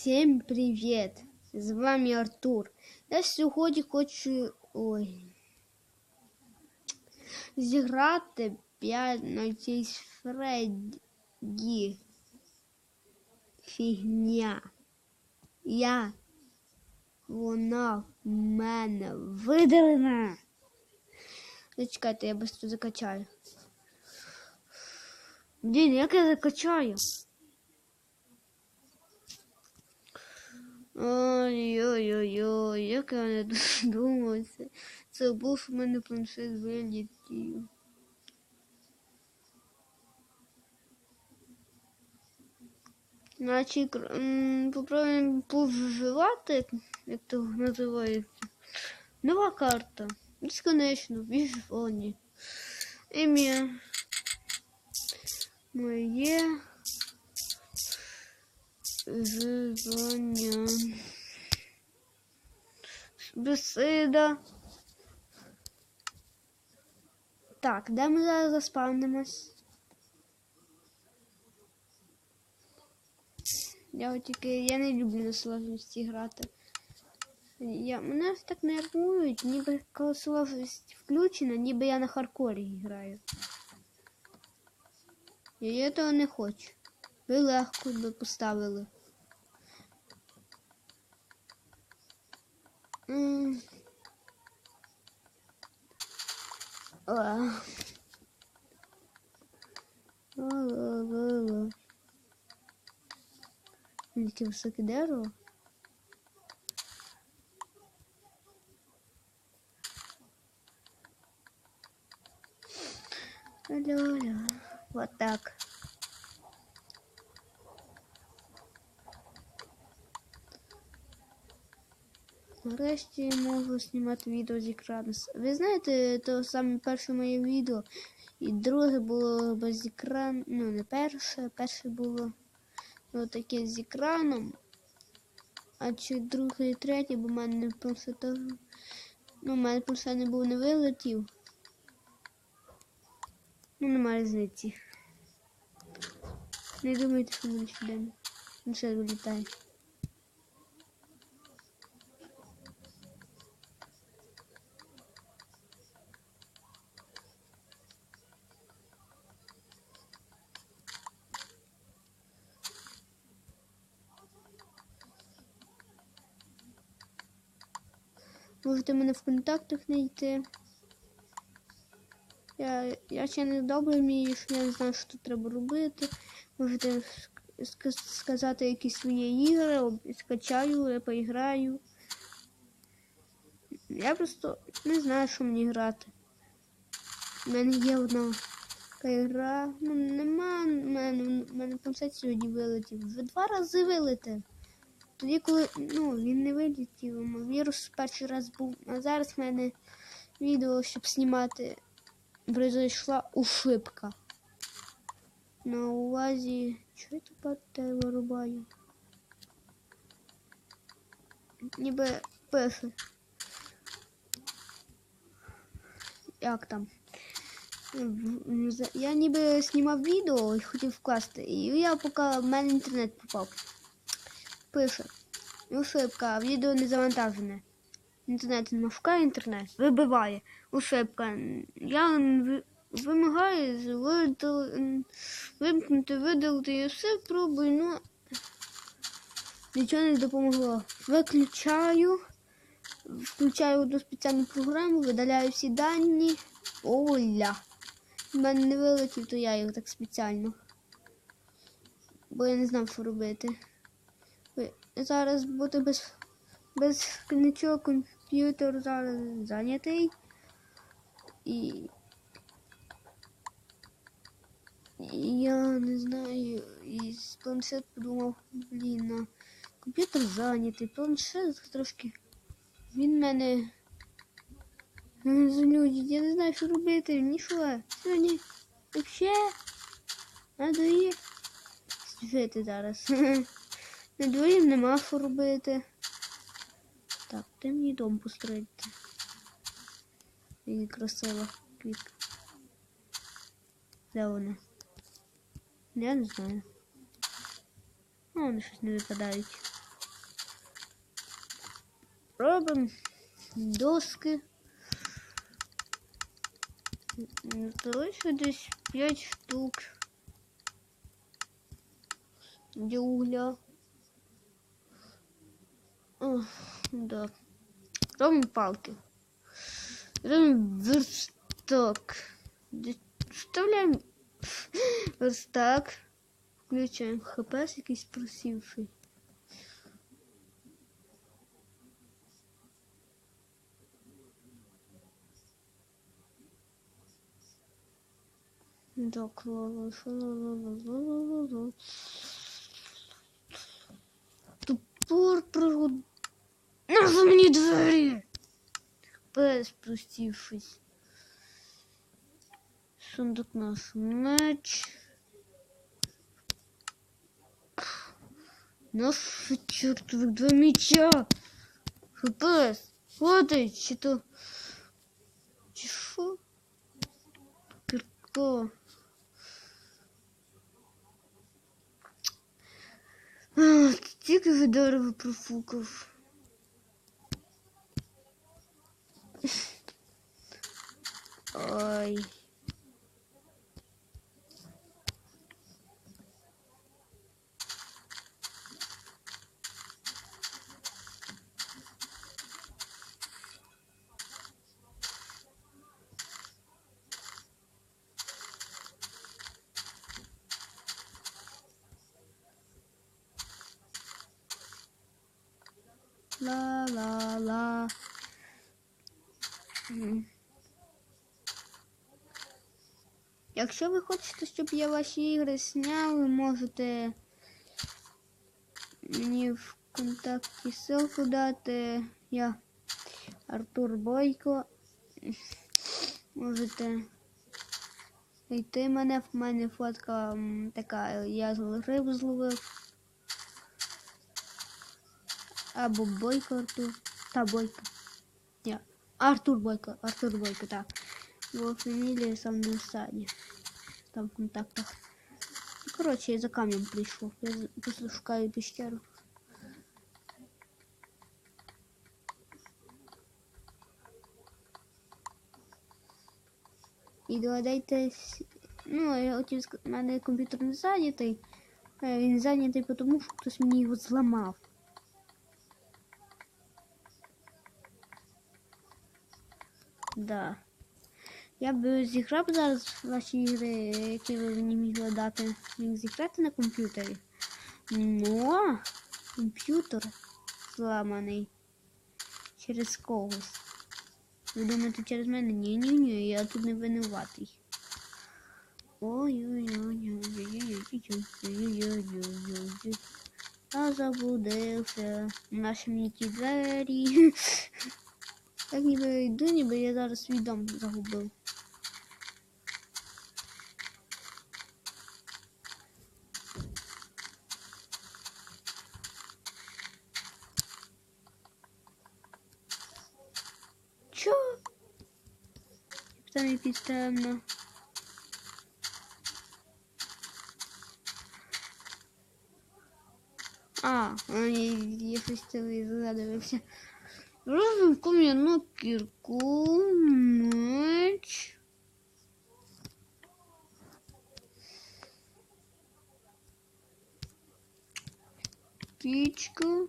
Всім привіт! З вами Артур. Я сьогодні хочу ой, зіграти 5 на цій Фредді. Фігня. Я. Вона в мене видалена. Зачекайте, я швидко закачаю. Блін, як я закачаю? Ой-ой-ой, як я не думав, це, був у мене планшет вилітів. М, попробуємо повживати, як то називається. Нова карта. Безконечно, в іфоні. Ім'я. Моє. Вживання. Бесида. Так, де ми зараз заспавнимось? Я от тільки я не люблю на сложності грати. Я, мене так нервують, ніби коли сложність включена, ніби я на хардкорі граю. Я того не хочу. Ви легко би поставили. Таке типа високе дерево. Алло, алло. Вот так. Нарешті можу знімати відео з екрану. Ви знаєте, то саме перше моє відео. І друге було без екрану. Ну, не перше, перше було ну, таке з екраном. А чи друге і третє, бо в мене просто то. Ну, в мене просто не був не вилетів. Ну, немає різниці. Не думайте, що мене сюди. Ну, ще вилітає. Можете мене в контактах знайти. Я, я ще не добре вмію, я не знаю, що тут треба робити. Можете сказати якісь свої ігри, скачаю, я поіграю. Я просто не знаю, що мені грати. У мене є одна така гра. Ну, нема. в мене, в мене концерт сьогодні вилетів. Вже два рази вилетів. Тоді, коли ну, він не вилетів, вірус перший раз був. А зараз в мене відео, щоб знімати, произошла ошибка. На увазі. Чого я тепер те вирубаю? Ніби пише. Як там? Я ніби знімав відео і хотів вкласти. І я поки в мене інтернет попав. Пише. Ошибка, відео не завантажене. Інтернет не шукає інтернет, вибиває. Ошибка. Я вимагаю вимкнути, видалити і все пробую, ну нічого не допомогло. Виключаю, включаю одну спеціальну програму, видаляю всі дані. Оля. В мене не вилетів, то я їх так спеціально. Бо я не знав, що робити. Зараз бути без, без нічого комп'ютер зараз зайнятий. І, я не знаю, і планшет подумав, блін, на комп'ютер зайнятий, планшет трошки. Він мене злюдить, я не знаю, що робити, нічого. Сьогодні взагалі надоїв жити зараз. На дворі нема що робити. Так, де мені дом построїти? Яка красива квітка. Де вона? Я не знаю. Ну, вони щось не випадають. робимо доски. М, десь 5 штук. Для угля. О, да. Робимо палки. Робимо верстак. Вставляємо верстак. Включаємо ХПС якийсь просівший. Так, ла-ла, ша-ла-ла-ла-ла-ла-ла. Тупор пригод... На мне двери! П, спустившись. Сундук наш мяч. Наш чертовых два мяча. ФПС. Вот и что-то. Чего? Перко. Тик и здорово профуков. 哎。啦啦啦。Якщо ви хочете, щоб я ваші ігри сняв, ви можете мені в контакті ссылку дати. Я Артур Бойко. Можете знайти мене. В мене фотка така, я рибу зловив. Або Бойко Артур. Та Бойко. Ні. Артур Бойко. Артур Бойко, так. Його фамілія сам на сайті. Там в контактах. Коротше, я за камнем прийшов. Я з- просто шукаю пещеру. І догадайтесь, ну, я хотів сказати, в мене комп'ютер не зайнятий. Е, Він зайнятий, тому що хтось мені його зламав. Да. Я б зіграв зараз ваші ігри, які ви мені могли дати. Міг зіграти на комп'ютері. Но комп'ютер зламаний через когось. Ви думаєте через мене? Ні, ні, ні, я тут не винуватий. Ой-ой-ой-ой-ой-ой-ой-ой-ой-ой-ой-ой. Я заблудився. Наші мені ті двері. Так ніби йду, ніби я зараз свій дом загубив. Чо? Там якийсь темно. А, ой, я щось це згадувався. Разом кам'яну кірку, меч. Пічка.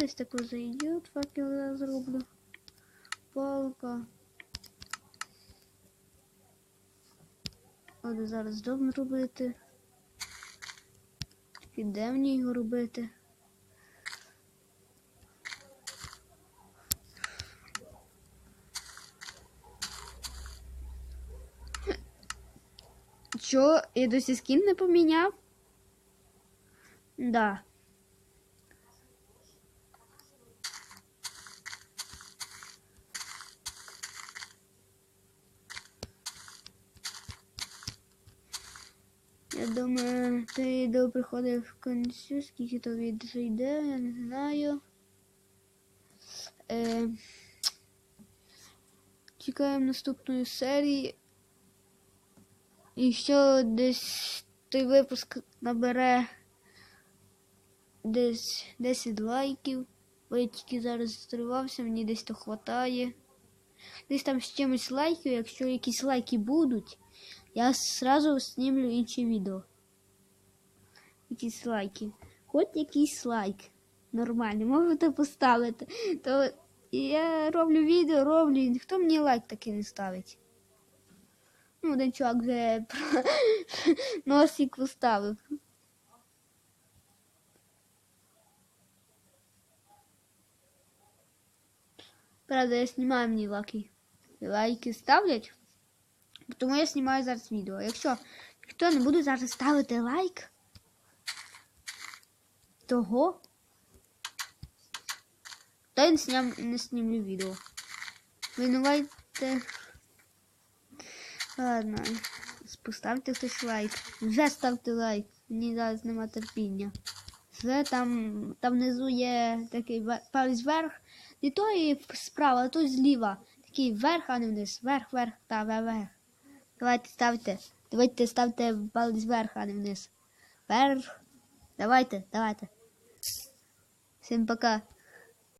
десь таку зайдет, факел я зроблю. Палка. Вот зараз дом робити. Піде мені його робити. Чо, я досі скін не поміняв? Да. Це відео приходить в кінцю, скільки то відео йде, я не знаю. Е, чекаємо наступної серії. І що десь той випуск набере десь 10 лайків. Бо я тільки зараз застривався, мені десь то хватає. Десь там з чимось лайків, якщо якісь лайки будуть, я сразу знімлю інше відео. Якісь лайки. Хоч якийсь лайк. Нормальний, можете поставити. То я роблю відео, роблю, і ніхто мені лайк таки не ставить. Ну, один чувак вже носик поставив. Правда, я знімаю мені лайки. Лайки ставлять. Тому я знімаю зараз відео. Якщо ніхто не буде зараз ставити лайк, того, то я не, сням, не знімлю відео. Винувайте. Ладно, поставте хтось лайк. Вже ставте лайк. Мені зараз нема терпіння. Вже там, там внизу є такий палець вверх. Не той справа, а той зліва. Такий вверх, а не вниз. Вверх, вверх, та вверх. Давайте ставте. Давайте ставте палець вверх, а не вниз. Вверх. Давайте, давайте. Всім пока.